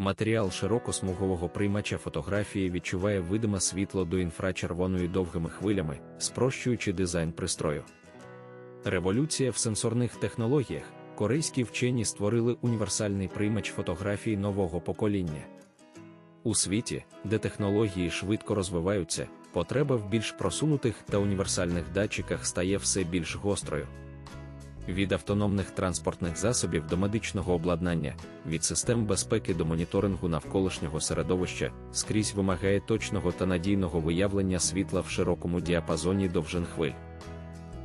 Матеріал широкосмугового приймача фотографії відчуває видиме світло до інфрачервоної довгими хвилями, спрощуючи дизайн пристрою. Революція в сенсорних технологіях. Корейські вчені створили універсальний приймач фотографії нового покоління. У світі, де технології швидко розвиваються, потреба в більш просунутих та універсальних датчиках стає все більш гострою. Від автономних транспортних засобів до медичного обладнання, від систем безпеки до моніторингу навколишнього середовища, скрізь вимагає точного та надійного виявлення світла в широкому діапазоні довжин хвиль.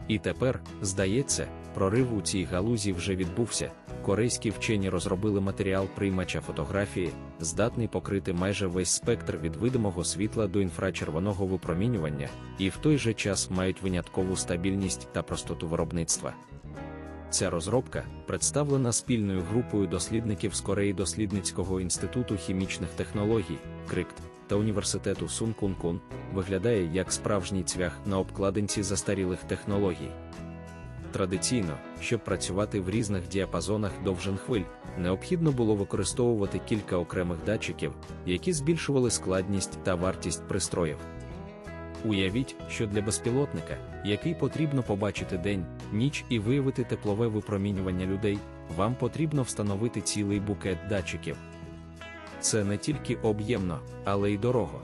І тепер, здається, прорив у цій галузі вже відбувся. Корейські вчені розробили матеріал приймача фотографії, здатний покрити майже весь спектр від видимого світла до інфрачервоного випромінювання, і в той же час мають виняткову стабільність та простоту виробництва. Ця розробка, представлена спільною групою дослідників з Кореї Дослідницького інституту хімічних технологій, КРИКТ та університету Сункункун, виглядає як справжній цвях на обкладинці застарілих технологій. Традиційно, щоб працювати в різних діапазонах довжин хвиль, необхідно було використовувати кілька окремих датчиків, які збільшували складність та вартість пристроїв. Уявіть, що для безпілотника, який потрібно побачити день, ніч і виявити теплове випромінювання людей, вам потрібно встановити цілий букет датчиків. Це не тільки об'ємно, але й дорого.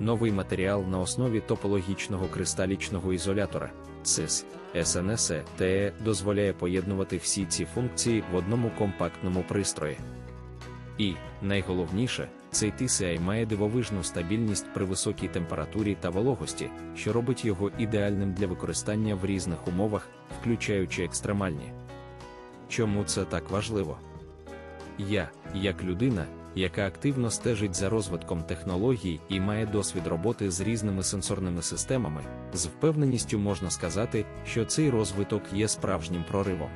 Новий матеріал на основі топологічного кристалічного ізолятора ЦИС СНС ТЕ дозволяє поєднувати всі ці функції в одному компактному пристрої. І, найголовніше, цей TCI має дивовижну стабільність при високій температурі та вологості, що робить його ідеальним для використання в різних умовах, включаючи екстремальні. Чому це так важливо? Я, як людина, яка активно стежить за розвитком технологій і має досвід роботи з різними сенсорними системами, з впевненістю можна сказати, що цей розвиток є справжнім проривом.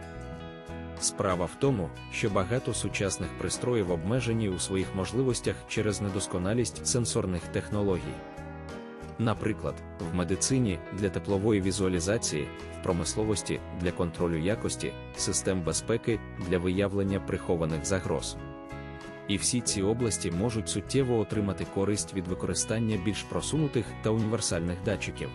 Справа в тому, що багато сучасних пристроїв обмежені у своїх можливостях через недосконалість сенсорних технологій. Наприклад, в медицині для теплової візуалізації, в промисловості для контролю якості, систем безпеки для виявлення прихованих загроз. І всі ці області можуть суттєво отримати користь від використання більш просунутих та універсальних датчиків.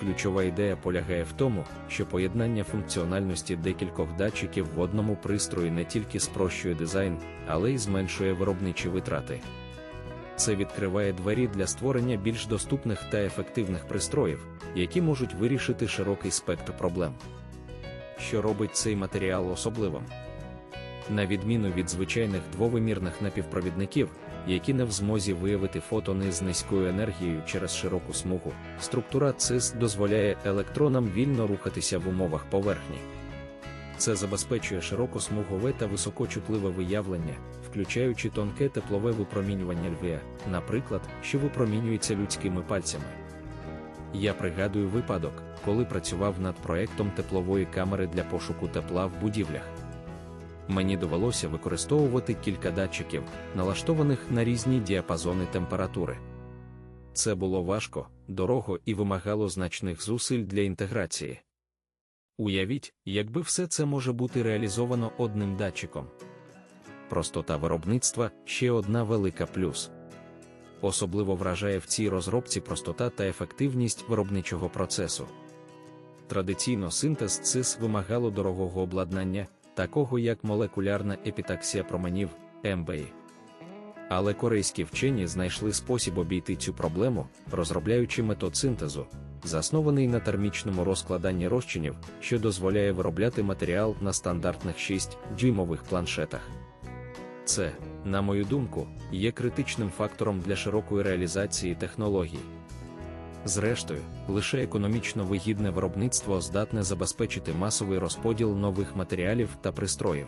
Ключова ідея полягає в тому, що поєднання функціональності декількох датчиків в одному пристрої не тільки спрощує дизайн, але й зменшує виробничі витрати. Це відкриває двері для створення більш доступних та ефективних пристроїв, які можуть вирішити широкий спектр проблем. Що робить цей матеріал особливим? На відміну від звичайних двовимірних напівпровідників, які не в змозі виявити фотони з низькою енергією через широку смугу, структура ЦИС дозволяє електронам вільно рухатися в умовах поверхні. Це забезпечує широкосмугове та високочутливе виявлення, включаючи тонке теплове випромінювання львія, наприклад, що випромінюється людськими пальцями. Я пригадую випадок, коли працював над проектом теплової камери для пошуку тепла в будівлях мені довелося використовувати кілька датчиків, налаштованих на різні діапазони температури. Це було важко, дорого і вимагало значних зусиль для інтеграції. Уявіть, якби все це може бути реалізовано одним датчиком. Простота виробництва ще одна велика плюс. Особливо вражає в цій розробці простота та ефективність виробничого процесу. Традиційно синтез ЦИС вимагало дорогого обладнання, такого як молекулярна епітаксія променів МБІ. Але корейські вчені знайшли спосіб обійти цю проблему, розробляючи метод синтезу, заснований на термічному розкладанні розчинів, що дозволяє виробляти матеріал на стандартних 6-дюймових планшетах. Це, на мою думку, є критичним фактором для широкої реалізації технологій. Зрештою, лише економічно вигідне виробництво здатне забезпечити масовий розподіл нових матеріалів та пристроїв.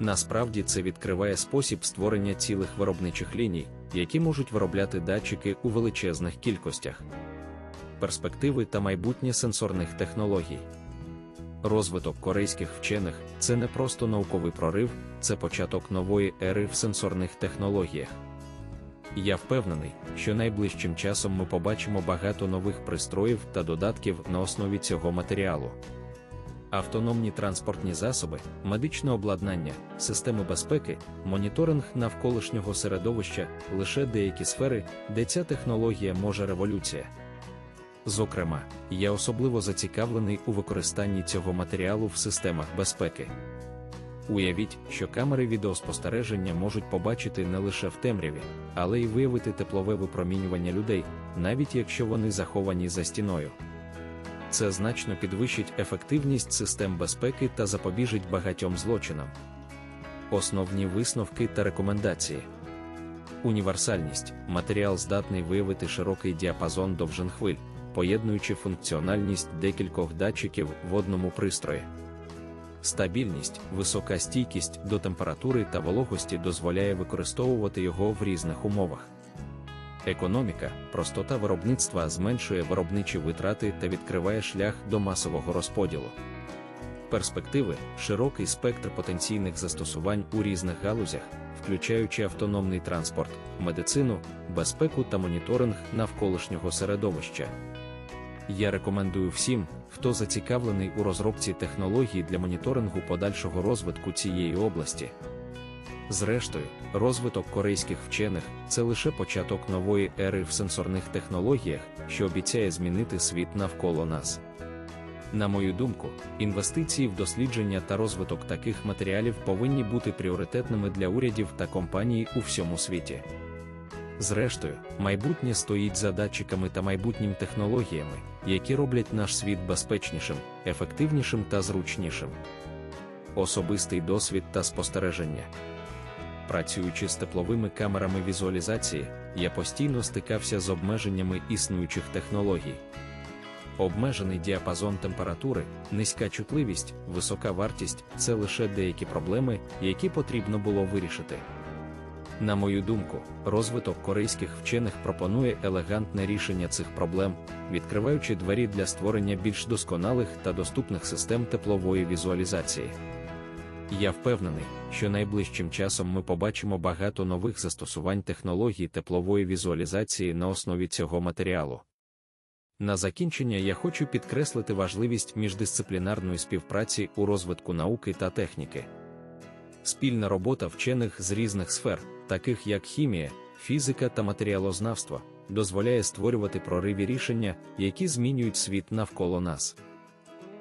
Насправді це відкриває спосіб створення цілих виробничих ліній, які можуть виробляти датчики у величезних кількостях. Перспективи та майбутнє сенсорних технологій. Розвиток корейських вчених це не просто науковий прорив, це початок нової ери в сенсорних технологіях. Я впевнений, що найближчим часом ми побачимо багато нових пристроїв та додатків на основі цього матеріалу. автономні транспортні засоби, медичне обладнання, системи безпеки, моніторинг навколишнього середовища лише деякі сфери, де ця технологія може революція. Зокрема, я особливо зацікавлений у використанні цього матеріалу в системах безпеки. Уявіть, що камери відеоспостереження можуть побачити не лише в темряві, але й виявити теплове випромінювання людей, навіть якщо вони заховані за стіною. Це значно підвищить ефективність систем безпеки та запобіжить багатьом злочинам. Основні висновки та рекомендації. Універсальність матеріал здатний виявити широкий діапазон довжин хвиль, поєднуючи функціональність декількох датчиків в одному пристрої. Стабільність, висока стійкість до температури та вологості дозволяє використовувати його в різних умовах. Економіка, простота виробництва зменшує виробничі витрати та відкриває шлях до масового розподілу. Перспективи широкий спектр потенційних застосувань у різних галузях, включаючи автономний транспорт, медицину, безпеку та моніторинг навколишнього середовища. Я рекомендую всім, хто зацікавлений у розробці технологій для моніторингу подальшого розвитку цієї області. Зрештою, розвиток корейських вчених це лише початок нової ери в сенсорних технологіях, що обіцяє змінити світ навколо нас. На мою думку, інвестиції в дослідження та розвиток таких матеріалів повинні бути пріоритетними для урядів та компаній у всьому світі. Зрештою, майбутнє стоїть за датчиками та майбутнім технологіями, які роблять наш світ безпечнішим, ефективнішим та зручнішим. Особистий досвід та спостереження. Працюючи з тепловими камерами візуалізації, я постійно стикався з обмеженнями існуючих технологій. Обмежений діапазон температури, низька чутливість, висока вартість це лише деякі проблеми, які потрібно було вирішити. На мою думку, розвиток корейських вчених пропонує елегантне рішення цих проблем, відкриваючи двері для створення більш досконалих та доступних систем теплової візуалізації. Я впевнений, що найближчим часом ми побачимо багато нових застосувань технологій теплової візуалізації на основі цього матеріалу. На закінчення я хочу підкреслити важливість міждисциплінарної співпраці у розвитку науки та техніки. Спільна робота вчених з різних сфер, таких як хімія, фізика та матеріалознавство, дозволяє створювати прориві рішення, які змінюють світ навколо нас.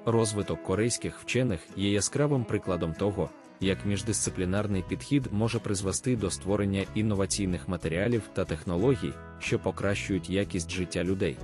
Розвиток корейських вчених є яскравим прикладом того, як міждисциплінарний підхід може призвести до створення інноваційних матеріалів та технологій, що покращують якість життя людей.